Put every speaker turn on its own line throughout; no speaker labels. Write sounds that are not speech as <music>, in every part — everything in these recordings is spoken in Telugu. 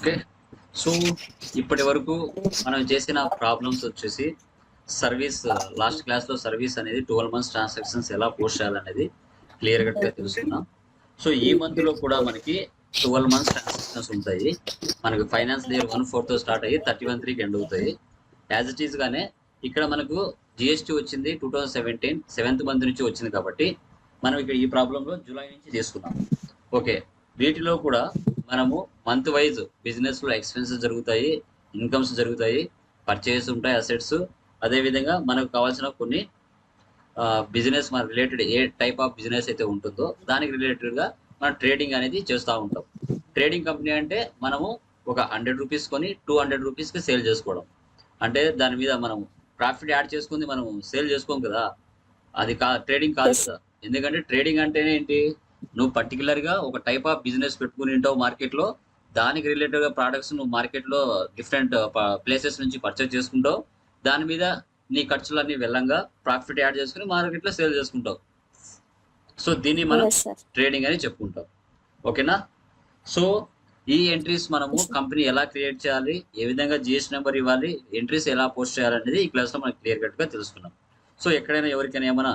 ఓకే. సో ఇప్పటి వరకు మనం చేసిన ప్రాబ్లమ్స్ వచ్చేసి సర్వీస్ లాస్ట్ క్లాస్లో సర్వీస్ అనేది ట్వెల్వ్ మంత్స్ ట్రాన్సాక్షన్స్ ఎలా పోస్ట్ చేయాలనేది క్లియర్ కట్గా తెలుసుకున్నాం సో ఈ మంత్లో కూడా మనకి ట్వెల్వ్ మంత్స్ ట్రాన్సాక్షన్స్ ఉంటాయి. మనకి ఫైనాన్స్ ఇయర్ వన్ ఫోర్తో స్టార్ట్ అయ్యి థర్టీ వన్ త్రీకి ఎండ్ అవుతాయి. యాజ్ ఇట్ ఈస్ గానే ఇక్కడ మనకు జిఎస్టీ వచ్చింది two thousand seventeen seventh month నుంచి వచ్చింది కాబట్టి మనం ఇక్కడ ఈ ప్రాబ్లమ్లో జూలై నుంచి తీసుకున్నాం ఓకే. వీటిలో కూడా మనము మంత్ వైజ్ బిజినెస్లో ఎక్స్పెన్సెస్ జరుగుతాయి ఇన్కమ్స్ జరుగుతాయి పర్చేస్ ఉంటాయి అసెట్స్ అదే విధంగా మనకు కావాల్సిన కొన్ని బిజినెస్ మన రిలేటెడ్ ఏ టైప్ ఆఫ్ బిజినెస్ అయితే ఉంటుందో దానికి రిలేటెడ్గా మనం ట్రేడింగ్ అనేది చేస్తూ ఉంటాం. ట్రేడింగ్ కంపెనీ అంటే మనము ఒక హండ్రెడ్ రూపీస్ కొని టూ హండ్రెడ్ రూపీస్కి సేల్ చేసుకోవడం. అంటే దాని మీద మనం ప్రాఫిట్ యాడ్ చేసుకుంది మనం సేల్ చేసుకోం కదా. అది కా ట్రేడింగ్ కాదు. కదా. ఎందుకంటే ట్రేడింగ్ అంటేనే ఏంటి? నువ్వు పర్టికులర్గా ఒక టైప్ ఆఫ్ బిజినెస్ పెట్టుకుని ఉంటావు మార్కెట్లో దానికి రిలేటెడ్గా ప్రొడక్ట్స్ నువ్వు మార్కెట్లో డిఫరెంట్ ప్లేసెస్ నుంచి పర్చేస్ చేసుకుంటావు. దాని మీద నీ ఖర్చులన్నీ వెళ్ళంగా ప్రాఫిట్ యాడ్ చేసుకుని మార్కెట్లో సేల్ చేసుకుంటావు. సో దీన్ని మనం ట్రేడింగ్ అని చెప్పుకుంటాం. ఓకేనా సో ఈ ఎంట్రీస్ మనము కంపెనీ ఎలా క్రియేట్ చేయాలి ఏ విధంగా జిఎస్ నెంబర్ ఇవ్వాలి ఎంట్రీస్ ఎలా పోస్ట్ చేయాలనేది ఈ క్లాస్లో మనం క్లియర్ కట్గా తెలుసుకున్నాం. సో ఎక్కడైనా ఎవరికైనా ఏమైనా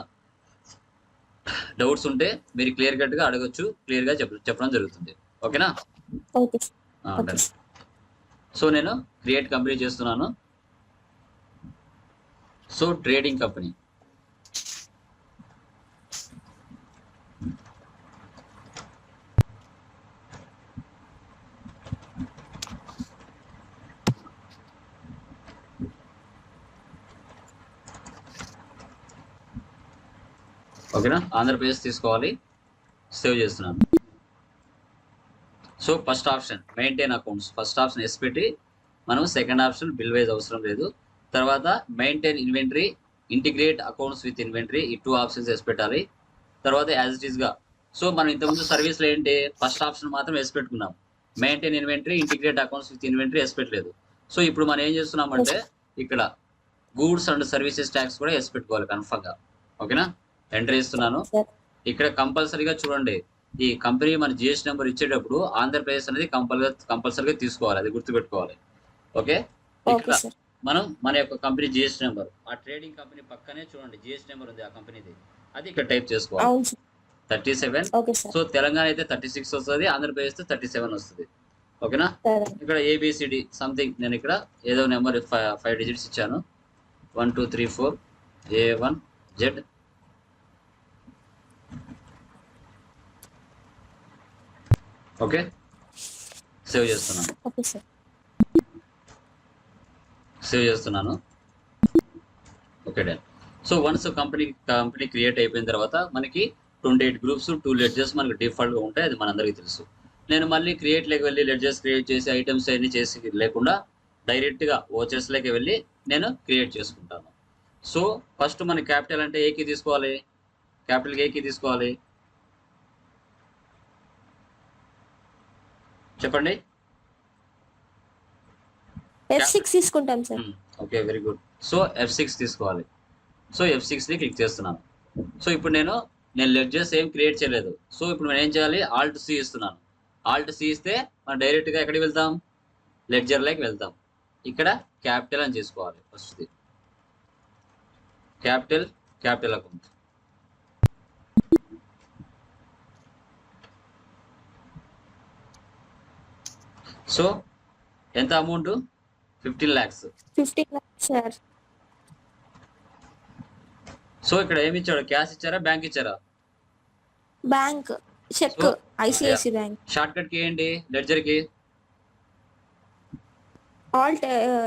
డౌట్స్ ఉంటే మీరు క్లియర్ కట్గా అడగొచ్చు క్లియర్గా చెప్ప చెప్పడం జరుగుతుంది. ఓకేనా. సో నేను క్రియేట్ కంపెనీ చేస్తున్నాను. So trading company. ఓకేనా? ఆంధ్రప్రదేశ్ తీసుకోవాలి. సేవ్ చేస్తున్నాను. So first option maintain accounts. First option yes పెట్టి మనం సెకండ్ ఆప్షన్ బిల్ వైజ్ అవసరం లేదు. తర్వాత maintain inventory integrate accounts with inventory ఈ టూ ఆప్షన్స్ ఎస్ పెట్టాలి. తర్వాత యాజ్ ఇట్ ఈస్గా. సో మనం ఇంతకుముందు సర్వీస్లో ఏంటి? ఫస్ట్ ఆప్షన్ మాత్రం ఎస్ పెట్టుకున్నాం. Maintain inventory integrate accounts with inventory yes పెట్టలేదు. సో ఇప్పుడు మనం ఏం చేస్తున్నామంటే ఇక్కడ గూడ్స్ అండ్ సర్వీసెస్ ట్యాక్స్ కూడా ఎస్ పెట్టుకోవాలి కన్ఫర్మ్గా. ఓకేనా? ఎంటర్ ఇస్తున్నాను.
సార్
ఇక్కడ కంపల్సరీగా చూడండి. ఈ కంపెనీ మన జిఎస్టీ నెంబర్ ఇచ్చేటప్పుడు ఆంధ్రప్రదేశ్ అనేది కంపల్ కంపల్సరీగా తీసుకోవాలి. అది గుర్తుపెట్టుకోవాలి. ఓకే?
ఓకే
ఇక్కడ మనం మన యొక్క కంపెనీ జిఎస్టీ నెంబర్ ఆ ట్రేడింగ్ కంపెనీ పక్కనే చూడండి. జిఎస్టీ నెంబర్ ఉంది ఆ కంపెనీది. అది ఇక్కడ టైప్ చేసుకోవాలి. Thirty seven. సో తెలంగాణ అయితే థర్టీ సిక్స్ వస్తుంది ఆంధ్రప్రదేశ్ థర్టీ సెవెన్ వస్తుంది. ఓకేనా? ఇక్కడ ఏబిసిడి సంథింగ్ నేను ఇక్కడ ఏదో నెంబర్ ఫైవ్ డిజిట్స్ ఇచ్చాను. One two three four A one Z okay? Save చేస్తున్నాను.
Okay sir.
సేవ్ చేస్తున్నాను. Okay done. So once company company create అయిపోయిన తర్వాత మనకి twenty eight groups two ledgers మనకి డిఫాల్ట్గా ఉంటాయి అది మనందరికీ తెలుసు. నేను మళ్ళీ క్రియేట్ లేక వెళ్ళి లెడ్జెస్ క్రియేట్ చేసి ఐటమ్స్ అన్ని చేసి లేకుండా డైరెక్ట్గా ఓచెస్ లేక వెళ్ళి నేను క్రియేట్ చేసుకుంటాను. సో ఫస్ట్ మన క్యాపిటల్ అంటే ఏకి తీసుకోవాలి? క్యాపిటల్ ఏకి తీసుకోవాలి? చెప్పండి.
ఎఫ్ సిక్స్ తీసుకుంటాం sir
okay very good so F six తీసుకోవాలి. సో ఎఫ్ సిక్స్ని క్లిక్ చేస్తున్నాను. సో ఇప్పుడు నేను నేను లెడ్జెస్ ఏం క్రియేట్ చేయలేదు. సో ఇప్పుడు నేను ఏం చేయాలి? ఆల్ట్ సి ఇస్తున్నాను. ఆల్ట్ సి ఇస్తే మనం డైరెక్ట్గా ఎక్కడికి వెళ్తాం? లెడ్జర్ లైక్ వెళ్తాం. ఇక్కడ క్యాపిటల్ అని చేసుకోవాలి first capital capital account so ఎంత amount? Fifteen lakhs
fifteen sir.
So ఇక్కడ ఏమి ఇచ్చాడు? క్యాష్ ఇచ్చారా? బ్యాంక్ ఇచ్చారా?
Bank. Cheque. I C I C bank.
Short కట్కి ఏంటి? లెడ్జర్కి?
Alt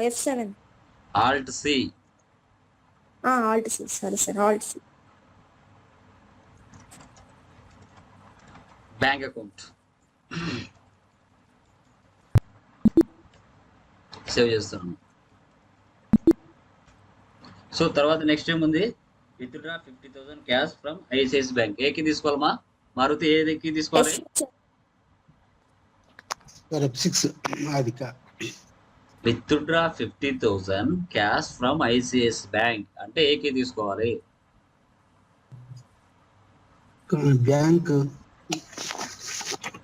F seven.
Alt C.
Alt C. Sorry sir alt C.
Bank account. Save చేస్తున్నాను సో తర్వాత నెక్స్ట్ ఏముంది withdraw fifty thousand cash from I C I C bank ఏకి తీసుకోవాలమ్మా? మారుతి ఏదికి తీసుకోవాలి? Withdraw fifty thousand cash from I C I C bank అంటే ఏకి తీసుకోవాలి?
బ్యాంక్.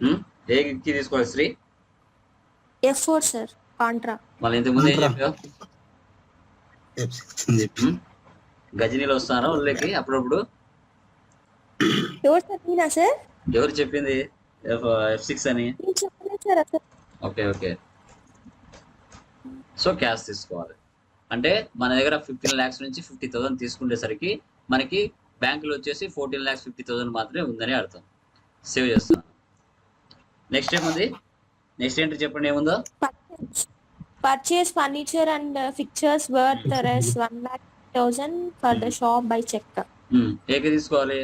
హ్మ్? ఏకి తీసుకోవాలి Sri?
F four sir contra.
మళ్ళీ ఇంతకు ముందు ఏం. చెప్పావు? గజనీలు వస్తారా వాళ్ళకి అప్పుడప్పుడు?
ఎవరు సార్?
చెప్పింది? ఎఫ్ సిక్స్ అని?
నేను చెప్పలేదు సార్ అసలు.
Okay okay. సో క్యాష్ తీసుకోవాలి. అంటే మన దగ్గర ఫిఫ్టీన్ ల్యాక్స్ నుంచి ఫిఫ్టీ థౌసండ్ తీసుకునేసరికి మనకి బ్యాంకులో వచ్చేసి ఫోర్టీన్ ల్యాక్స్ ఫిఫ్టీ థౌసండ్ మాత్రమే ఉందని అర్థం. సేవ్ చేస్తాను నెక్స్ట్ ఏముంది? నెక్స్ట్ ఏంటి చెప్పండి ఏముందో?
Purchase furniture and fixtures worth రెస్ one lakh thousand for the shop by cheque
hmm, ఏకి తీసుకోవాలి?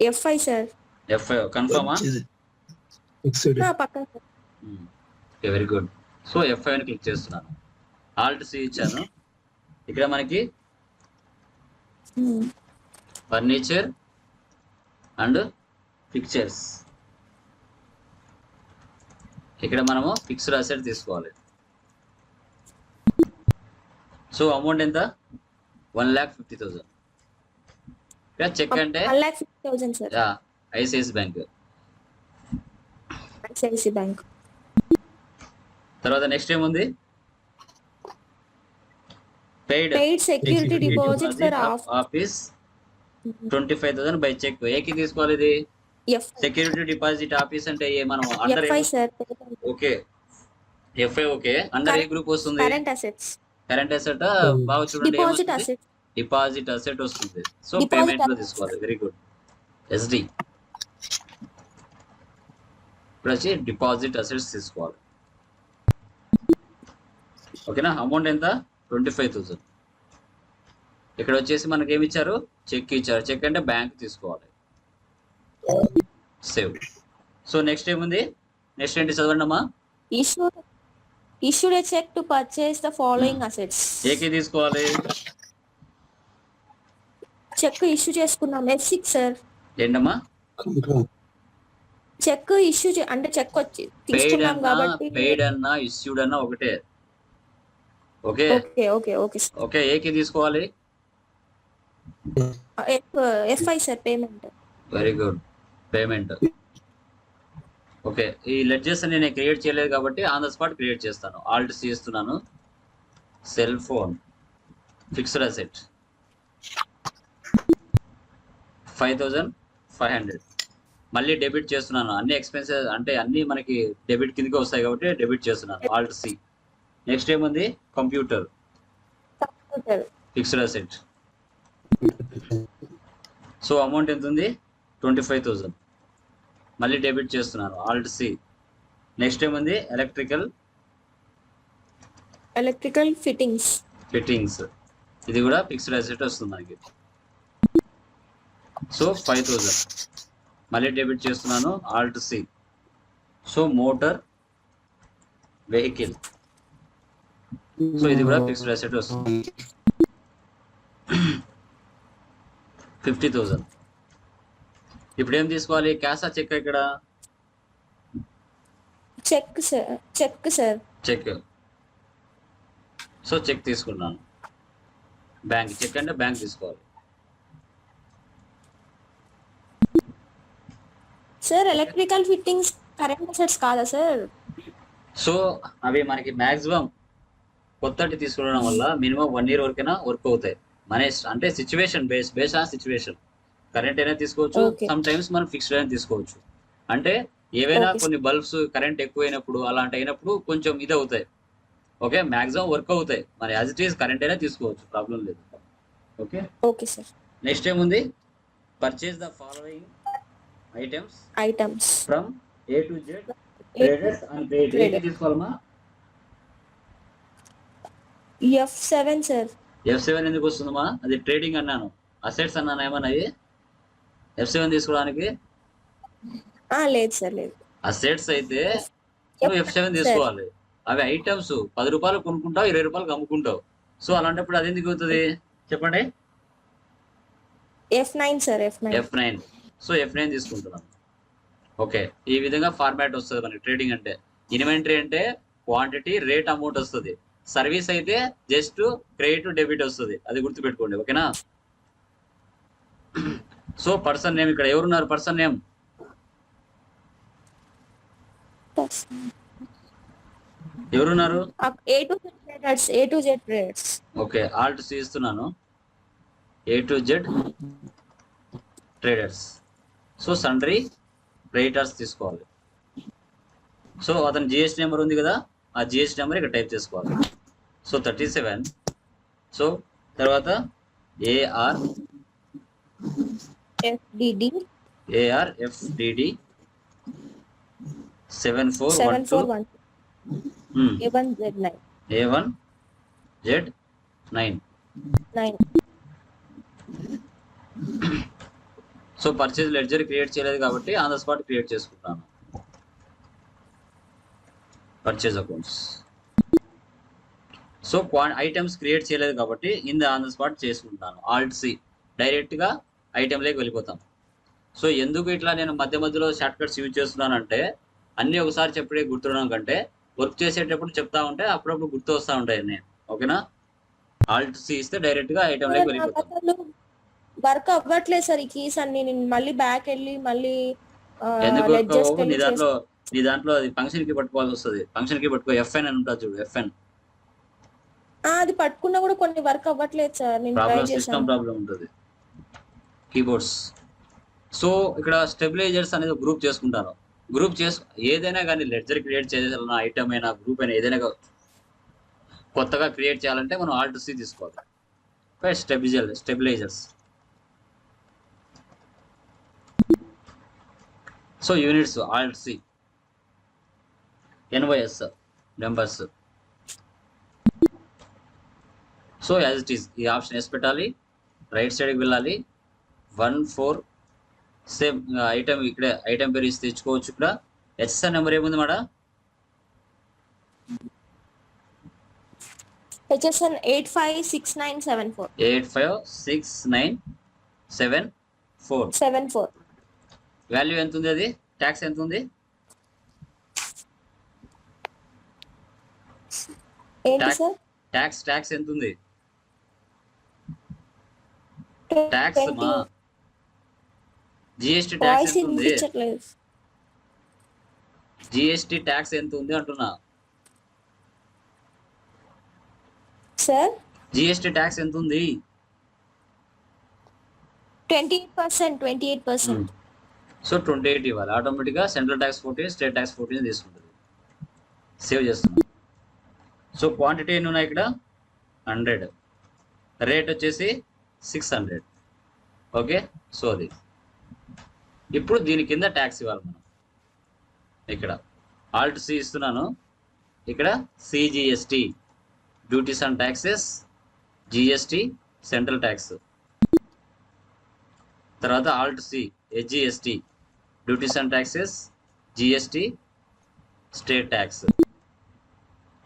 ఎఫ్ఐ సార్
ఎఫ్ కన్ఫర్మా
ఫిక్స్డ్
పక్కన. Sir
okay very good so F అని క్లిక్ చేస్తున్నాను. ఆల్ట్ సి ఇచ్చాను. ఇక్కడ మనకి
Hmm.
ఫర్నిచర్ అండ్ పిక్చర్స్ ఇక్కడ మనము ఫిక్స్డ్ అసెట్ తీసుకోవాలి. సో అమౌంట్ ఎంత? వన్ ల్యాక్ ఫిఫ్టీ థౌసండ్ ఇక్కడ చెక్ అంటే
one lakh fifty thousand sir
I C I C bank
I C I C bank
తర్వాత నెక్స్ట్ ఏముంది paid
paid security deposit for of
office twenty five thousand by cheque ఏకి తీసుకోవాలి ఇది సెక్యూరిటీ డిపాజిట్ ఆఫీస్ అంటే ఏ మనం under okay. F I okay. Under A group వస్తుంది?
కరెంట్ అసెట్స్
కరెంట్ అసెట్ బాగా చూడండి
డిపాజిట్ అసెట్స్
డిపాజిట్ అసెట్ వస్తుంది. సో
పేమెంట్లో.
తీసుకోవాలి. వెరీ గుడ్ ఎస్డి ఇప్పుడు వచ్చి డిపాజిట్ అసెట్స్ తీసుకోవాలి. ఓకేనా అమౌంట్ ఎంత? ట్వంటీ ఫైవ్ థౌసండ్ ఇక్కడ వచ్చేసి మనకి ఏమి ఇచ్చారు? చెక్ ఇచ్చారు. చెక్ అంటే బ్యాంక్ తీసుకోవాలి. సేవ్. సో నెక్స్ట్ ఏముంది? నెక్స్ట్ ఏంటి చదవండి అమ్మా
issued issued a check to purchase the following assets.
ఏకి తీసుకోవాలి?
చెక్ ఇష్యూ చేసుకున్నాం ఎఫ్ సిక్స్ సార్
ఏంటమ్మా?
చెక్ ఇష్యూ అంటే చెక్ వచ్చి తీసుకున్నాం కాబట్టి
పెయిడ్ అన్నా ఇష్యూడ్ అన్నా ఒకటే. Okay?
Okay okay okay
okay ఏకి తీసుకోవాలి?
F F I sir payment
very good payment. Okay ఈ లెడ్జెస్ నేను క్రియేట్ చేయలేదు కాబట్టి ఆన్ ద స్పాట్ క్రియేట్ చేస్తాను. ఆల్ట్ చేస్తున్నాను. Cell phone. Fixed asset. Five thousand five hundred. మళ్ళీ డెబిట్ చేస్తున్నాను. అన్ని ఎక్స్పెన్సెస్ అంటే అన్ని మనకి డెబిట్ కిందకి వస్తాయి కాబట్టి డెబిట్ చేస్తున్నాను. Alt C. నెక్స్ట్ ఏముంది? Computer.
Computer.
Fixed asset. So amount ఎంత ఉంది ట్వంటీ ఫైవ్ థౌజండ్. మళ్ళీ డెబిట్ చేస్తున్నాను ఆల్ట్ సి నెక్స్ట్ ఏముంది ఎలక్ట్రికల్
ఎలక్ట్రికల్ ఫిట్టింగ్స్
ఫిట్టింగ్స్ ఇది కూడా ఫిక్స్డ్ అసెట్ వస్తుంది మనకి. సో ఫైవ్ థౌజండ్ మళ్ళీ డెబిట్ చేస్తున్నాను alt C so motor vehicle so ఇది కూడా ఫిక్స్డ్ అసెట్ వస్తుంది. ఫిఫ్టీ థౌజండ్ ఇప్పుడు ఏం తీసుకోవాలి? క్యాషా చెక్ ఇక్కడ?
Cheque sir cheque sir.
Cheque. So cheque తీసుకున్నాను. బ్యాంక్ చెక్ అంటే బ్యాంక్ తీసుకోవాలి.
Sir electrical fittings current assets కాదా సార్?
సో అవి మనకి మాక్సిమం కొత్తటి తీసుకోవడం వల్ల మినిమం వన్ ఇయర్ వరకైనా వర్క్ అవుతాయి. మన అంటే situation base base on situation. Current అయినా తీసుకోవచ్చు. సమ్ టైమ్స్ మనం ఫిక్స్డ్ అయినా తీసుకోవచ్చు. అంటే ఏవైనా. కొన్ని బల్బ్స్ కరెంట్ ఎక్కువైనప్పుడు అలాంటి అయినప్పుడు కొంచెం ఇది అవుతాయి. ఓకే? మాక్సిమం వర్క్ అవుతాయి. మరి యాజ్ ఇట్ ఈస్ కరెంట్ అయినా తీసుకోవచ్చు. ప్రాబ్లం లేదు. ఓకే?
Okay sir.
నెక్స్ట్ ఏముంది? Purchase the following items
items
from A to Z traders and trade
Traders.
తీసుకోవాలమ్మా?
F seven sir
F seven ఎందుకు వస్తుందమ్మా? అది ట్రేడింగ్ అన్నాను. అసెట్స్ అన్నాను ఏమన్నా ఎఫ్ సెవెన్ తీసుకోవడానికి?
లేదు సార్ లేదు.
అసెట్స్ అయితే నువ్వు ఎఫ్ సెవెన్ తీసుకోవాలి. అవి ఐటమ్స్ పది రూపాయలు కొనుక్కుంటావు ఇరవై రూపాయలకు అమ్ముకుంటావు. సో అలాంటప్పుడు అది ఎందుకు అవుతుంది? చెప్పండి.
F nine sir F nine
F nine so F nine తీసుకుంటున్నాను ఓకే. ఈ విధంగా ఫార్మాట్ వస్తుంది మనకి ట్రేడింగ్ అంటే. ఇన్వెంటరీ అంటే క్వాంటిటీ రేట్ అమౌంట్ వస్తుంది. సర్వీస్ అయితే జస్ట్ క్రెడిట్ డెబిట్ వస్తుంది. అది గుర్తుపెట్టుకోండి ఓకేనా? సో పర్సన్ నేమ్ ఇక్కడ ఎవరున్నారు? Person name? ఎవరున్నారు?
A to Z traders A to Z
okay alt C ఇస్తున్నాను A to Z traders so sundry creditors తీసుకోవాలి. సో అతని జిఎస్టీ నెంబర్ ఉంది కదా ఆ జిఎస్టీ నెంబర్ ఇక్కడ టైప్ చేసుకోవాలి. So thirty seven. సో తర్వాత AR
FDD
AR FDD seven four one two
A one Z nine
A one Z nine
nine
so purchase ledger create చేయలేదు కాబట్టి ఆన్ ద స్పాట్ క్రియేట్ చేసుకుంటాను. Purchase accounts so items create చేయలేదు కాబట్టి in the on the spot చేసుకుంటాను. ఆల్ట్ సి డైరెక్ట్గా ఐటెంలోకి వెళ్ళిపోతాం. సో ఎందుకు ఇట్లా నేను మధ్య మధ్యలో షార్ట్ కట్స్ యూజ్ చేస్తున్నానంటే అన్ని ఒకసారి చెప్పడే గుర్తుండడం కంటే వర్క్ చేసేటప్పుడు చెప్తా ఉంటే అప్పుడప్పుడు గుర్తు వస్తూ ఉంటాయి నేను ఓకేనా? ఆల్ట్ సి ఇస్తే డైరెక్ట్గా ఐటెంలోకి వెళ్ళిపోతాం.
వర్క్ అవ్వట్లేదు సార్ ఈ కీస్ అన్ని నేను మళ్ళీ బ్యాక్ వెళ్ళి మళ్ళీ
ఎందుకు? నీ దాంట్లో నీ దాంట్లో అది ఫంక్షన్కి పట్టుకోవాల్సి వస్తుంది. ఫంక్షన్కి పట్టుకో ఎఫ్ఎన్ అని ఉంటుంది చూడు ఎఫ్ఎన్
అది పట్టుకున్నా కూడా కొన్ని వర్క్ అవ్వట్లేదు సార్ నేను ట్రై
ప్రాబ్లం సిస్టమ్
చేశాను.
ప్రాబ్లం ఉంటుంది. కీబోర్డ్స్ సో ఇక్కడ స్టెబిలైజర్స్ అనేది గ్రూప్ చేసుకుంటాను గ్రూప్ చేసు ఏదైనా కానీ లెడ్జర్ క్రియేట్ చేయాలన్నా ఐటమ్ అయినా గ్రూప్ అయినా ఏదైనా కొత్తగా క్రియేట్ చేయాలంటే మనం ఆల్ట్ సి తీసుకోవాలి. Stabiliser stabilisers so units alt C NYS numbers so as it is ఈ ఆప్షన్ వేసి పెట్టాలి. రైట్ సైడ్కి వెళ్ళాలి. వన్ ఫోర్ సేమ్ ఐటమ్ ఇక్కడే ఐటమ్ పేరు ఇస్తే తెచ్చుకోవచ్చు ఇక్కడ. హెచ్ఎస్ఆర్ నెంబర్ ఏముంది madam?
HSN eight five six nine seven four
eight five six nine seven four
seven four
value ఎంత ఉంది అది? ట్యాక్స్ ఎంత ఉంది ట్యాక్స్ ట్యాక్స్ ఎంత ఉంది ట్యాక్స్ మా జిఎస్టీ ట్యాక్స్ ఎంత ఉంది? జిఎస్టీ ట్యాక్స్ ఎంత ఉంది అంటున్నా?
సార్
జిఎస్టీ ట్యాక్స్ ఎంత ఉంది?
Twenty eight percent twenty eight percent.
So twenty eight ఇవ్వాలి. ఆటోమేటిక్గా central tax fourteen state tax fourteen తీసుకుంటుంది. సేవ్ చేస్తున్నాం. సో క్వాంటిటీ ఎన్ని ఉన్నాయి ఇక్కడ? హండ్రెడ్ రేట్ వచ్చేసి సిక్స్ హండ్రెడ్ ఓకే సో అది. ఇప్పుడు దీని కింద ట్యాక్స్ ఇవ్వాలి మనం. ఇక్కడ ఆల్ట్ సి ఇస్తున్నాను. ఇక్కడ CGST duties and taxes GST central tax. తర్వాత alt C HGST duties and taxes GST state tax.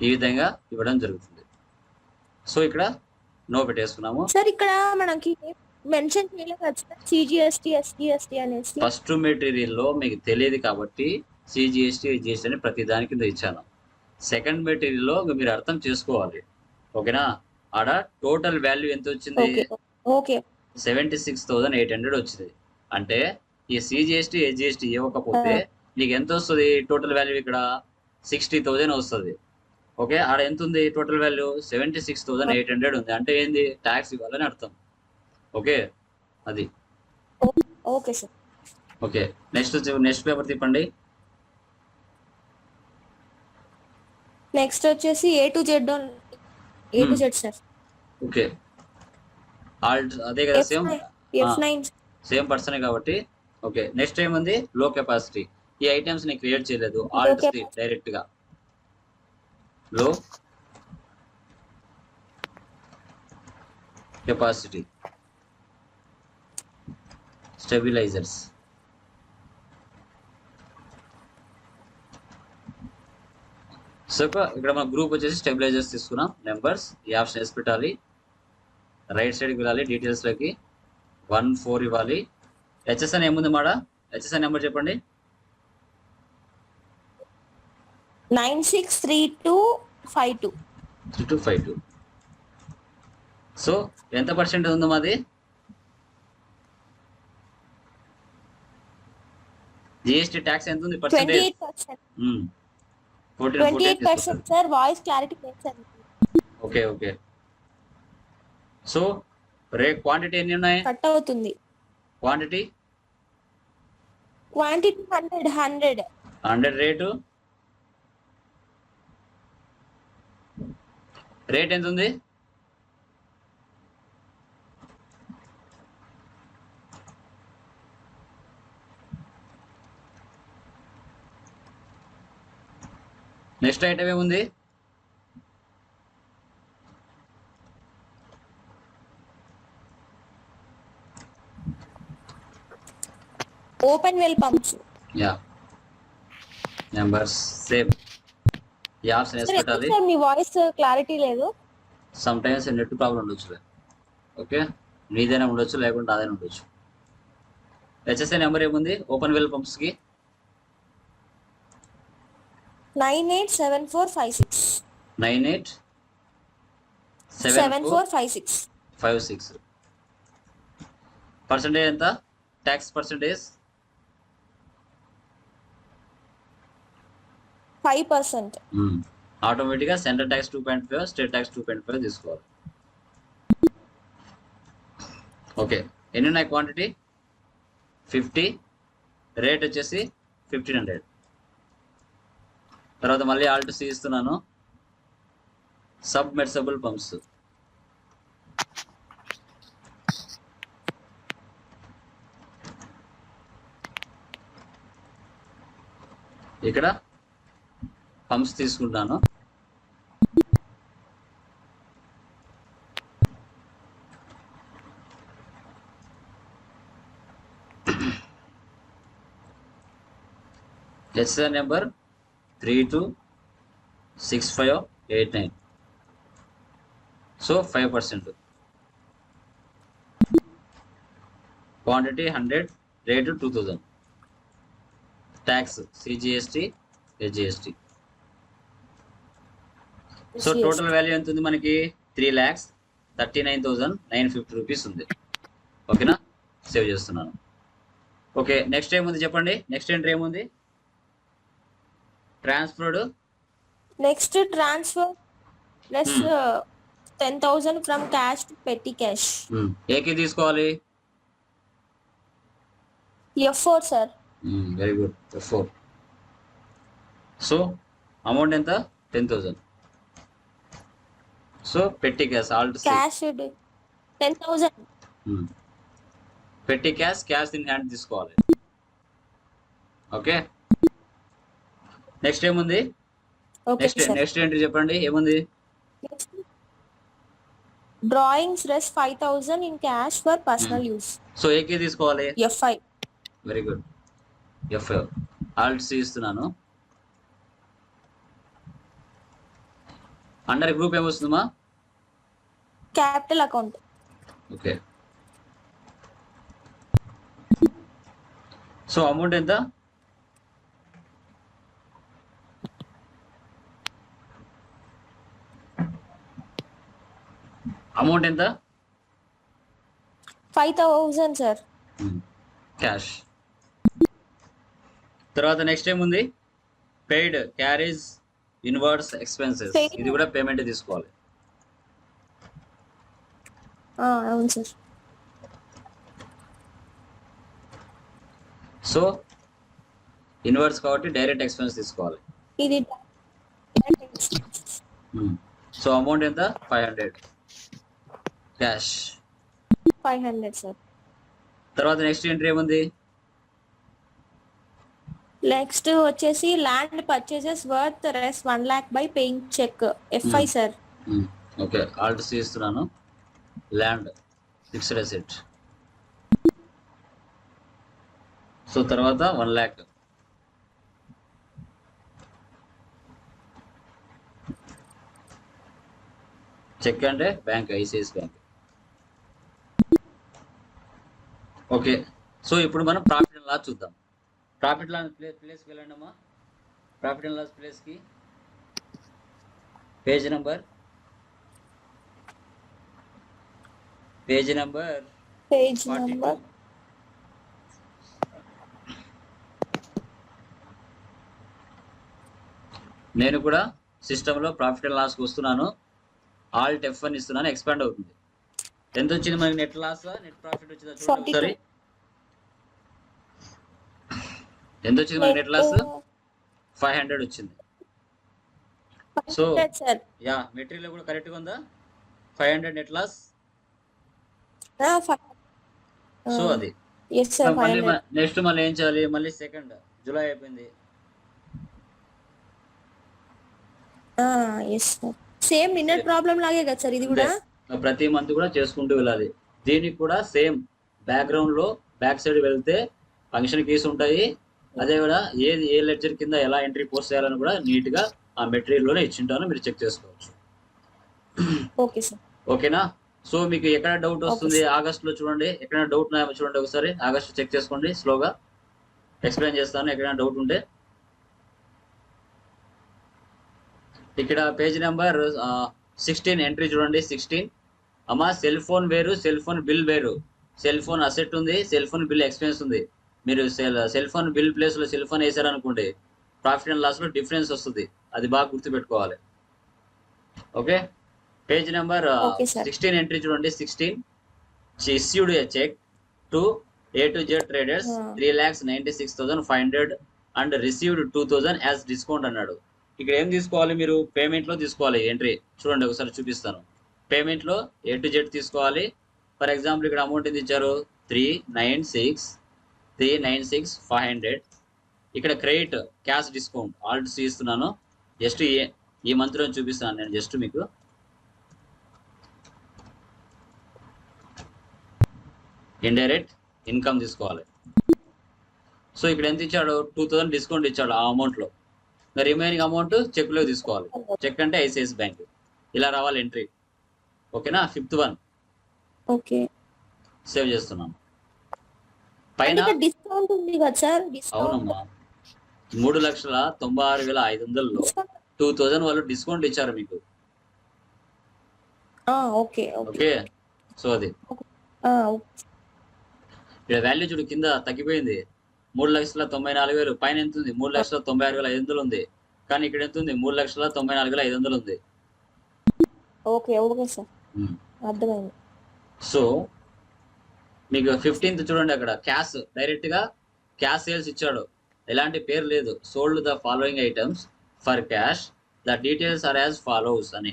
ఈ విధంగా ఇవ్వడం జరుగుతుంది. సో ఇక్కడ నో పెట్టేసుకున్నాము.
సార్ ఇక్కడ మనకి మెన్షన్ చేయలేదు కదా సిజిఎస్టి ఎస్జిఎస్టి అనేసి.
ఫస్ట్ మెటీరియల్లో మీకు తెలియదు కాబట్టి సిజిఎస్టీ జిఎస్టీ అని ప్రతి దాని కింద ఇచ్చాను. సెకండ్ మెటీరియల్లో మీరు అర్థం చేసుకోవాలి. ఓకేనా? ఆడ టోటల్ వాల్యూ ఎంత వచ్చింది?
Okay.
Seventy six thousand eight hundred వచ్చింది. అంటే ఈ సిజిఎస్టీ హెచ్జిఎస్టీ ఇవ్వకపోతే నీకు ఎంత వస్తుంది? టోటల్ వాల్యూ ఇక్కడ సిక్స్టీ థౌసండ్ వస్తుంది. ఓకే? ఆడ ఎంత ఉంది total value? Seventy six thousand eight hundred ఉంది. అంటే ఏంది? ట్యాక్స్ ఇవ్వాలని అర్థం. ఓకే? అది.
Okay sir.
Okay. Next next paper తిప్పండి.
నెక్స్ట్ వచ్చేసి A to Z A to. Z sir.
Okay. Alt అదే కదా సేమ్?
నైన్
సేమ్ పర్సనే కాబట్టి. ఓకే. నెక్స్ట్ ఏముంది? లో కెపాసిటీ. ఈ ఐటమ్స్ని క్రియేట్ చేయలేదు. ఆల్ట్. డైరెక్ట్గా లో కెపాసిటీ. స్టెబిలైజర్స్. సో ఇక్కడ మన గ్రూప్ వచ్చేసి స్టెబిలైజర్స్ తీసుకున్నాం నెంబర్స్. ఈ ఆప్షన్ వేసి పెట్టాలి. రైట్ సైడ్కి వెళ్ళాలి డీటెయిల్స్లోకి. వన్ ఫోర్ ఇవ్వాలి. హెచ్ఎస్ఎన్ ఏముంది మాడ? హెచ్ఎస్ఎన్ నెంబర్ చెప్పండి.
Nine six three two five two
three two five two so ఎంత పర్సెంట్ ఉంది మాది? జిఎస్టీ ట్యాక్స్ ఎంత ఉంది? Percentage
percent
fourteen
twenty
fourteen
eight percent sir voice clarity లేదు sir
okay okay so rate quantity ఎన్ని ఉన్నాయి?
కట్ అవుతుంది
quantity
quantity hundred hundred
hundred rate rate ఎంత ఉంది నెక్స్ట్ ఐటమ్ ఏముంది?
Open well pumps.
Yeah. Numbers same ఈ ఆప్షన్
సార్ మీ వాయిస్ క్లారిటీ లేదు?
సమ్ టైమ్స్ నెట్ ప్రాబ్లం ఉండొచ్చు ఓకే? నీదైనా ఉండొచ్చు లేకుంటే అదైనా ఉండొచ్చు. హెచ్ఎస్ఐ నెంబర్ ఏముంది? Open well పంప్స్కి
nine eight seven four five six.
Nine eight
seven four five six.
Five six. Percentage ఎంత? Tax percentage
five percent.
ఆటోమేటిక్గా centre tax two point five state tax two point five తీసుకోవాలి. ఓకే ఎన్ని ఉన్నాయి క్వాంటిటీ ఫిఫ్టీ రేట్ వచ్చేసి ఫిఫ్టీన్ హండ్రెడ్ తర్వాత మళ్ళీ ఆల్ట్ సి ఇస్తున్నాను. Submersible pumps. ఇక్కడ పంప్స్ తీసుకుంటాను. <clears throat> HR number three two six five eight nine. So five percent. Quantity hundred rate two thousand tax CGST HGST so total value ఎంత ఉంది మనకి? Three lakhs thirty nine thousand nine fifty rupees ఉంది. ఓకేనా? సేవ్ చేస్తున్నాను. ఓకే నెక్స్ట్ ఏముంది చెప్పండి. నెక్స్ట్ ఎంట్రీ ఏముంది? Transferred?
Next transfer plus ten thousand from cash to petty cash.
ఏకి తీసుకోవాలి?
F four sir.
Very good four. So amount ఎంత? Ten thousand so petty cash alt
cash ten thousand.
Petty cash cash in hand తీసుకోవాలి. ఓకే నెక్స్ట్ ఏముంది? నెక్స్ట్ నెక్స్ట్ ఎంట్రీ చెప్పండి. ఏముంది?
Drawings rs five thousand in cash for personal use
so AK తీసుకోవాలి?
FI
very good F alt C ఇస్తున్నాను. Under group ఏమొస్తుందమ్మా
capital account
okay so amount ఎంత? అమౌంట్ ఎంత?
ఫైవ్ థౌసండ్ సార్
క్యాష్ తర్వాత నెక్స్ట్ ఏముంది పెయిడ్ క్యారేజ్ ఇన్వర్స్ ఎక్స్పెన్సెస్. ఇది కూడా పేమెంట్ తీసుకోవాలి.
అవును సార్
సో ఇన్వర్స్ కాబట్టి డైరెక్ట్ ఎక్స్పెన్స్ తీసుకోవాలి.
ఇది
సో అమౌంట్ ఎంత? Five hundred cash
five hundred sir
తర్వాత నెక్స్ట్ ఎంట్రీ ఏముంది?
నెక్స్ట్ వచ్చేసి land purchases worth rs one lakh by paying cheque FI sir
okay alt C ఇస్తున్నాను. ల్యాండ్ ఫిక్స్డ్ అసెట్ సో తర్వాత వన్ ల్యాక్ చెక్ అంటే bank ICICI bank okay. So ఇప్పుడు మనం ప్రాఫిట్ అండ్ లాస్ చూద్దాం. ప్రాఫిట్ లాస్ ప్లేస్ ప్లేస్కి వెళ్ళండి అమ్మా. ప్రాఫిట్ అండ్ లాస్ ప్లేస్కి page number page number
page number
నేను కూడా సిస్టంలో ప్రాఫిట్ అండ్ లాస్కి వస్తున్నాను. ఆల్ టెఫ్ అని ఇస్తున్నాను. ఎక్స్పాండ్ అవుతుంది. ఎంత వచ్చింది మనకి నెట్ లాస్ నెట్ ప్రాఫిట్ వచ్చిందా చూడండి
42.
ఒకసారి. ఎంత వచ్చింది మనకి నెట్ లాస్ ఫైవ్ హండ్రెడ్ వచ్చింది. సో యా మెటీరియల్ కూడా కరెక్ట్గా ఉందా? Five hundred net loss so అది.
సార్ ఫైవ్
మళ్ళీ నెక్స్ట్ ఏం చేయాలి? మళ్ళీ సెకండ్ జూలై అయిపోయింది.
సేమ్ నిన్నటి ప్రాబ్లం లాగే కదా సార్ ఇది కూడా.
ప్రతి మంత్ కూడా చేసుకుంటూ వెళ్ళాలి. దీనికి కూడా సేమ్ బ్యాక్గ్రౌండ్లో బ్యాక్ సైడ్ వెళ్తే ఫంక్షన్ కీస్ ఉంటాయి. అదే కూడా ఏది ఏ లెడ్జర్ కింద ఎలా ఎంట్రీ పోస్ట్ చేయాలని కూడా నీట్గా ఆ మెటీరియల్లోనే ఇచ్చింటాను. మీరు చెక్ చేసుకోవచ్చు.
Okay sir.
ఓకేనా? సో మీకు ఎక్కడ డౌట్ వస్తుంది ఆగస్ట్లో చూడండి. ఎక్కడ డౌట్ ఉన్నాయో చూడండి ఒకసారి. ఆగస్ట్ చెక్ చేసుకోండి స్లోగా. ఎక్స్ప్లెయిన్ చేస్తాను ఎక్కడైనా డౌట్ ఉంటే. ఇక్కడ పేజ్ నెంబర్ సిక్స్టీన్ ఎంట్రీ చూడండి సిక్స్టీన్ అమ్మా సెల్ ఫోన్ వేరు సెల్ ఫోన్ బిల్ వేరు. సెల్ ఫోన్ అసెట్ ఉంది సెల్ ఫోన్ బిల్ ఎక్స్పెన్స్ ఉంది. మీరు సెల్ సెల్ ఫోన్ బిల్ ప్లేస్లో సెల్ ఫోన్ వేసారనుకోండి ప్రాఫిట్ అండ్ లాస్లో డిఫరెన్స్ వస్తుంది. అది బాగా గుర్తుపెట్టుకోవాలి. Okay page number. Sixteen entry చూడండి sixteen issued a cheque to A to Z traders. Three lakhs ninety six thousand five hundred and received two thousand as discount అన్నాడు. ఇక్కడ ఏం తీసుకోవాలి మీరు? పేమెంట్లో తీసుకోవాలి ఎంట్రీ చూడండి ఒకసారి చూపిస్తాను. పేమెంట్లో ఏ టు జెడ్ తీసుకోవాలి. ఫర్ ఎగ్జాంపుల్ ఇక్కడ అమౌంట్ ఎంత ఇచ్చారు? Three nine six three nine six five hundred ఇక్కడ క్రెడిట్ క్యాష్ డిస్కౌంట్ ఆల్రెడీ ఇస్తున్నాను. జస్ట్ ఈ మంత్లో చూపిస్తాను నేను జస్ట్ మీకు. ఇండైరెక్ట్ ఇన్కమ్ తీసుకోవాలి. సో ఇక్కడ ఎంత ఇచ్చాడు? టూ థౌసండ్ డిస్కౌంట్ ఇచ్చాడు ఆ అమౌంట్లో రిమైనింగ్ అమౌంట్ చెక్లో తీసుకోవాలి. చెక్ అంటే ఐసిఐసి బ్యాంక్. ఇలా రావాలి ఎంట్రీ ఓకేనా? Fifth one
okay.
సేవ్ చేస్తున్నాను పైన
డిస్కౌంట్ ఉంది కదా సార్?
అవునమ్మా. మూడు లక్షల తొంభై ఆరు వేల ఐదు వందల్లో టూ థౌజండ్ వాళ్ళు డిస్కౌంట్ ఇచ్చారు మీకు.
Okay okay.
ఓకే? సో అది. ఇక్కడ వాల్యూ చూడు కింద తగ్గిపోయింది. మూడు లక్షల తొంభై నాలుగు వేలు. పైన ఎంత ఉంది మూడు లక్షల తొంభై ఆరు వేల ఐదు వందలు ఉంది. కానీ ఇక్కడ ఎంత ఉంది మూడు లక్షల తొంభై నాలుగు వేల ఐదు వందలు ఉంది.
Okay okay sir. అర్థమైంది.
సో మీకు ఫిఫ్టీన్త్ చూడండి అక్కడ. క్యాష్ డైరెక్ట్గా క్యాష్ సేల్స్ ఇచ్చాడు. ఎలాంటి పేరు లేదు. Sold the following items for cash. The details are as follows అని.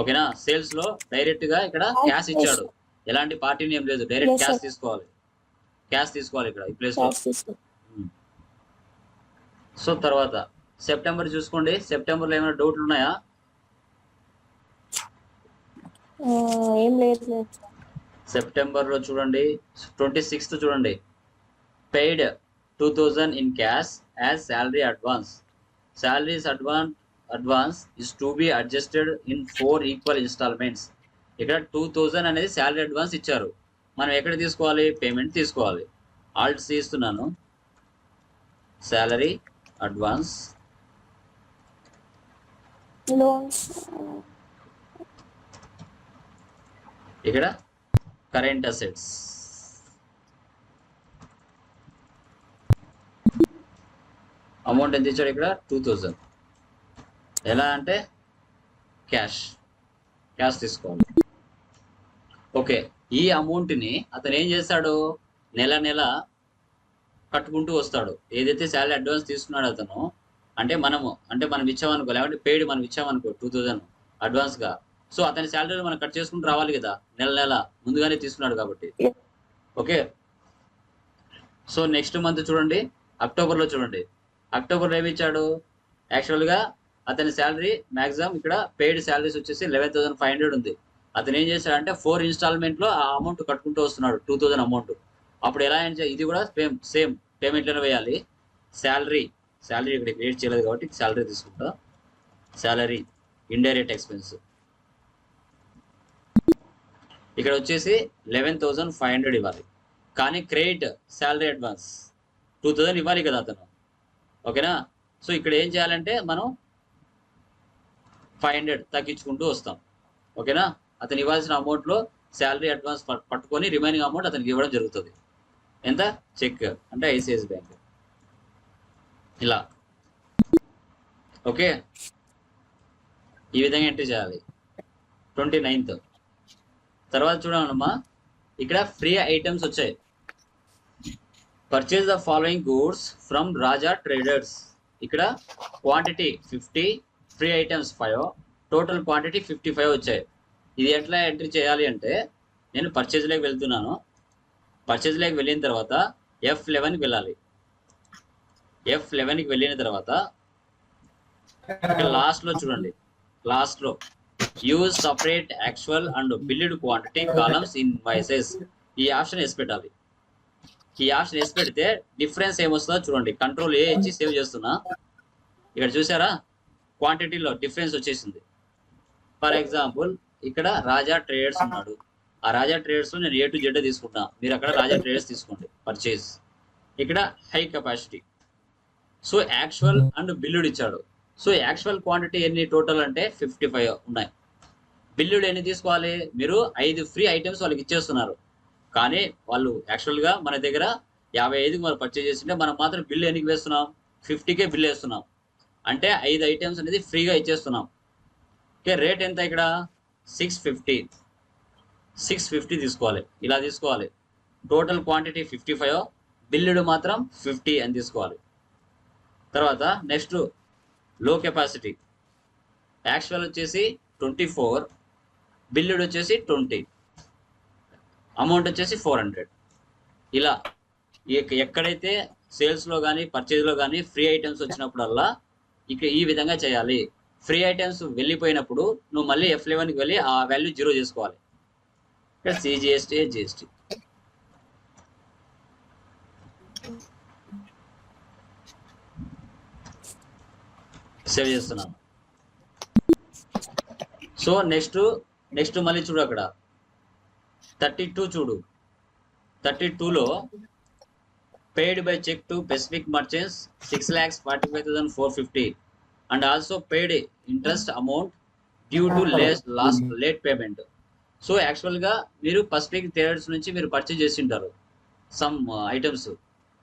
ఓకేనా? సేల్స్లో డైరెక్ట్గా ఇక్కడ క్యాష్ ఇచ్చాడు ఎలాంటి పార్టీ నేమ్ లేదు. డైరెక్ట్. క్యాష్ తీసుకోవాలి. క్యాష్ తీసుకోవాలి ఇక్కడ ఈ ప్లేస్ సో తర్వాత సెప్టెంబర్ చూసుకోండి. సెప్టెంబర్లో ఏమైనా డౌట్లు ఉన్నాయా?
ఏం లేదు
సెప్టెంబర్లో చూడండి. ట్వంటీ సిక్స్త్ చూడండి. Paid two thousand in cash as salary advance salaries advance advance is to be adjusted in four equal instalments ఇక్కడ టూ థౌజండ్ అనేది శాలరీ అడ్వాన్స్ ఇచ్చారు. మనం ఎక్కడ తీసుకోవాలి? పేమెంట్ తీసుకోవాలి. ఆల్ట్ ఇస్తున్నాను శాలరీ అడ్వాన్స్
లోన్స్
ఇక్కడ కరెంట్ అసెట్స్ అమౌంట్ ఎంత ఇచ్చాడు ఇక్కడ? టూ థౌజండ్ ఎలా అంటే క్యాష్ క్యాష్ తీసుకోవాలి. ఓకే ఈ అమౌంట్ని అతను ఏం చేస్తాడు? నెల నెల కట్టుకుంటూ వస్తాడు. ఏదైతే శాలరీ అడ్వాన్స్ తీసుకున్నాడు అతను అంటే మనము అంటే మనం ఇచ్చామనుకో లేకపోతే పెయిడ్ మనం ఇచ్చామనుకో టూ థౌజండ్ అడ్వాన్స్గా సో అతని శాలరీ మనం కట్ చేసుకుంటూ రావాలి కదా నెల నెల ముందుగానే తీసుకున్నాడు కాబట్టి. ఓకే? సో నెక్స్ట్ మంత్ చూడండి అక్టోబర్లో చూడండి. అక్టోబర్లో ఏమి ఇచ్చాడు? యాక్చువల్గా అతని శాలరీ మాక్సిమం ఇక్కడ పెయిడ్ శాలరీస్ వచ్చేసి లెవెన్ థౌసండ్ ఫైవ్ హండ్రెడ్ ఉంది. అతను ఏం చేశాడంటే ఫోర్ ఇన్స్టాల్మెంట్లో ఆ అమౌంట్ కట్టుకుంటూ వస్తున్నాడు టూ థౌసండ్ అమౌంట్. అప్పుడు ఎలా ఏం ఇది కూడా సేమ్ సేమ్ పేమెంట్లోనే వేయాలి. శాలరీ శాలరీ ఇక్కడ క్రియేట్ చేయలేదు కాబట్టి శాలరీ తీసుకుంటా. Salary indirect expense. ఇక్కడ వచ్చేసి లెవెన్ థౌసండ్ ఫైవ్ హండ్రెడ్ ఇవ్వాలి. కానీ credit salary advance. Two thousand ఇవ్వాలి కదా అతను. ఓకేనా? సో ఇక్కడ ఏం చేయాలంటే మనం ఫైవ్ హండ్రెడ్ తగ్గించుకుంటూ వస్తాం. ఓకేనా? అతను ఇవ్వాల్సిన అమౌంట్లో శాలరీ అడ్వాన్స్ పట్టుకొని రిమైనింగ్ అమౌంట్ అతనికి ఇవ్వడం జరుగుతుంది. ఎంత? చెక్. అంటే ఐసిఐసి బ్యాంక్. ఇలా. ఓకే? ఈ విధంగా ఎంట్రీ చేయాలి. ట్వంటీ నైన్త్ తర్వాత చూడమ్మా ఇక్కడ ఫ్రీ ఐటమ్స్ వచ్చాయి. Purchase the following goods from Raja traders ఇక్కడ quantity fifty free items five total quantity fifty five వచ్చాయి. ఇది ఎట్లా ఎంట్రీ చేయాలి అంటే నేను పర్చేజ్లోకి వెళ్తున్నాను. పర్చేజ్లోకి వెళ్ళిన తర్వాత ఎఫ్ లెవెన్కి వెళ్ళాలి. ఎఫ్ లెవెన్కి వెళ్ళిన తర్వాత లాస్ట్లో చూడండి. లాస్ట్లో use separate actual and billed quantity columns invoices ఈ ఆప్షన్ వేసి పెట్టాలి. ఈ ఆప్షన్ వేసి పెడితే డిఫరెన్స్ ఏమొస్తుందో చూడండి. కంట్రోల్ ఏ ఇచ్చి సేవ్ చేస్తున్నా. ఇక్కడ చూసారా? క్వాంటిటీలో డిఫరెన్స్ వచ్చేసింది. ఫర్ ఎగ్జాంపుల్ ఇక్కడ రాజా ట్రేడర్స్ ఉన్నాడు. ఆ రాజా ట్రేడర్స్లో నేను ఏ టు జెడ్ తీసుకుంటా. మీరు అక్కడ రాజా ట్రేడర్స్ తీసుకోండి పర్చేజ్ ఇక్కడ high capacity so actual and billed ఇచ్చాడు. సో యాక్చువల్ క్వాంటిటీ ఎన్ని? టోటల్ అంటే ఫిఫ్టీ ఫైవ్ ఉన్నాయి. బిల్లుడు ఎన్ని తీసుకోవాలి? మీరు ఐదు ఫ్రీ ఐటమ్స్ వాళ్ళకి ఇచ్చేస్తున్నారు. కానీ వాళ్ళు యాక్చువల్గా మన దగ్గర యాభై ఐదుకి మనం పర్చేజ్ చేస్తుంటే మనం మాత్రం బిల్లు ఎన్నికి వేస్తున్నాం? ఫిఫ్టీకే బిల్ వేస్తున్నాం. అంటే ఐదు ఐటమ్స్ అనేది ఫ్రీగా ఇచ్చేస్తున్నాం. ఓకే రేట్ ఎంత ఇక్కడ? Six fifty. సిక్స్ ఫిఫ్టీ తీసుకోవాలి. ఇలా తీసుకోవాలి. Total quantity fifty five billed మాత్రం ఫిఫ్టీ అని తీసుకోవాలి. తర్వాత నెక్స్ట్లో కెపాసిటీ యాక్చువల్ వచ్చేసి ట్వంటీ ఫోర్ బిల్లుడు వచ్చేసి ట్వంటీ అమౌంట్ వచ్చేసి ఫోర్ హండ్రెడ్ ఇలా ఎక్కడైతే సేల్స్లో కానీ పర్చేజ్లో కానీ ఫ్రీ ఐటమ్స్ వచ్చినప్పుడల్లా ఇక ఈ విధంగా చేయాలి. ఫ్రీ ఐటమ్స్ వెళ్ళిపోయినప్పుడు నువ్వు మళ్ళీ ఎఫ్ లెవెన్కి వెళ్ళి ఆ వాల్యూ జీరో చేసుకోవాలి. ఇక్కడ సిజిఎస్టీ జిఎస్టీ సేవ్ చేస్తున్నాను. సో నెక్స్ట్ నెక్స్ట్ మళ్ళీ చూడు అక్కడ. థర్టీ టూ చూడు. థర్టీ టూలో paid by cheque to specific merchants six lakhs forty five thousand four fifty and also paid interest amount due to Lay's last late payment so యాక్చువల్గా మీరు పసిఫిక్ ట్రేడర్స్ నుంచి మీరు పర్చేజ్ చేసి ఉంటారు సమ్ ఐటమ్స్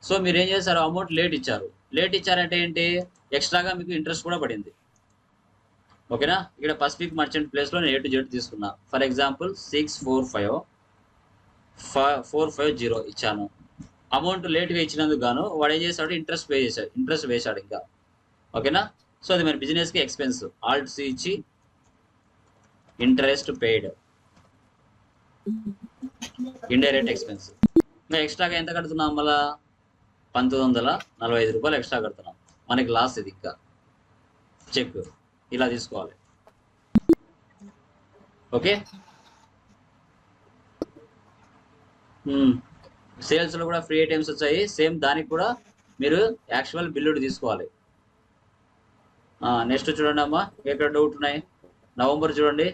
సో మీరు ఏం చేశారు? అమౌంట్ లేట్ ఇచ్చారు. లేట్ ఇచ్చారంటే ఏంటి? ఎక్స్ట్రాగా మీకు ఇంట్రెస్ట్ కూడా పడింది. ఓకేనా? ఇక్కడ పసిఫిక్ మర్చెంట్ ప్లేస్లో నేను ఏ టు జెడ్ తీసుకున్నా. For example six four five four five zero ఇచ్చాను. అమౌంట్ లేట్గా ఇచ్చినందుకు గాను వాడు ఏం చేశాడు? ఇంట్రెస్ట్ పే చేశాడు. ఇంట్రెస్ట్ వేశాడు ఇంకా. ఓకేనా? సో అది మన బిజినెస్కి ఎక్స్పెన్స్ ఆల్ట్స్ ఇచ్చి ఇంట్రెస్ట్ పెయిడ్ ఇండైరెక్ట్ ఎక్స్పెన్స్ ఇంకా ఎక్స్ట్రాగా ఎంత కడుతున్నాం మళ్ళా? పంతొమ్మిది వందల నలభై ఐదు రూపాయలు ఎక్స్ట్రా కడుతున్నాం. మనకి లాస్ ఇది ఇంకా. చెక్ ఇలా తీసుకోవాలి. Okay sales hmm. లో కూడా ఫ్రీ ఐటమ్స్ వచ్చాయి. సేమ్ దానికి కూడా మీరు యాక్చువల్ బిల్లుడు తీసుకోవాలి. నెక్స్ట్ చూడండి అమ్మా ఎక్కడ డౌట్ ఉన్నాయి? నవంబర్ చూడండి.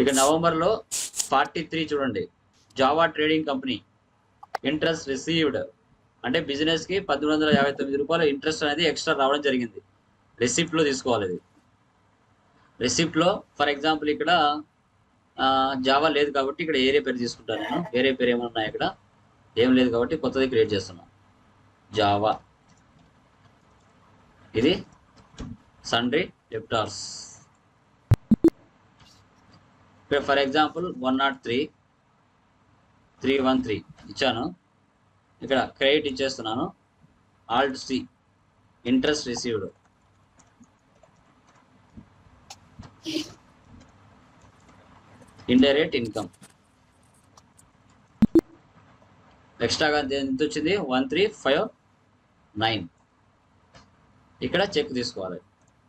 ఇక నవంబర్లో ఫార్టీ త్రీ చూడండి. Java trading company interest received అంటే బిజినెస్కి పద్దెనిమిది వందల యాభై తొమ్మిది రూపాయల ఇంట్రెస్ట్ అనేది ఎక్స్ట్రా రావడం జరిగింది. రిసిప్ట్లో తీసుకోవాలి ఇది. రిసిప్ట్లో ఫర్ ఎగ్జాంపుల్ ఇక్కడ జావా లేదు కాబట్టి ఇక్కడ ఏరియా పేరు తీసుకుంటాను నేను. వేరే పేరు ఏమన్నా ఇక్కడ? ఏం లేదు కాబట్టి కొత్తది క్రియేట్ చేస్తున్నాం. జావా ఇది సండ్రీ డెప్టార్స్ ఇక్కడ for example one nought three three one three ఇచ్చాను. ఇక్కడ క్రెడిట్ ఇచ్చేస్తున్నాను. Alt C interest received indirect income ఎక్స్ట్రాగా ఎంత వచ్చింది వన్ త్రీ ఫైవ్ నైన్. ఇక్కడ చెక్ తీసుకోవాలి.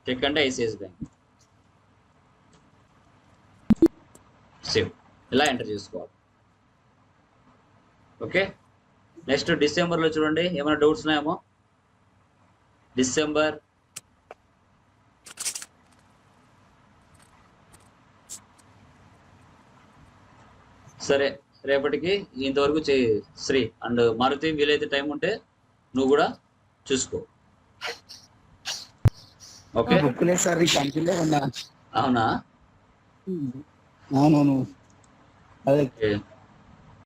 చెక్ అంటే ఐసిఐసి బ్యాంక్. సేవ్. ఇలా ఎంటర్ చేసుకోవాలి. ఓకే? నెక్స్ట్ డిసెంబర్లో చూడండి. ఏమైనా డౌట్స్ ఉన్నాయేమో? డిసెంబర్. సరే. రేపటికి ఇంతవరకు చేయి శ్రీ అండ్ మారుతి వీలైతే టైం ఉంటే నువ్వు కూడా చూసుకో. ఓకే?
సార్ కంపెనీలో ఉన్నా.
అవునా?
అవునవును. అదే.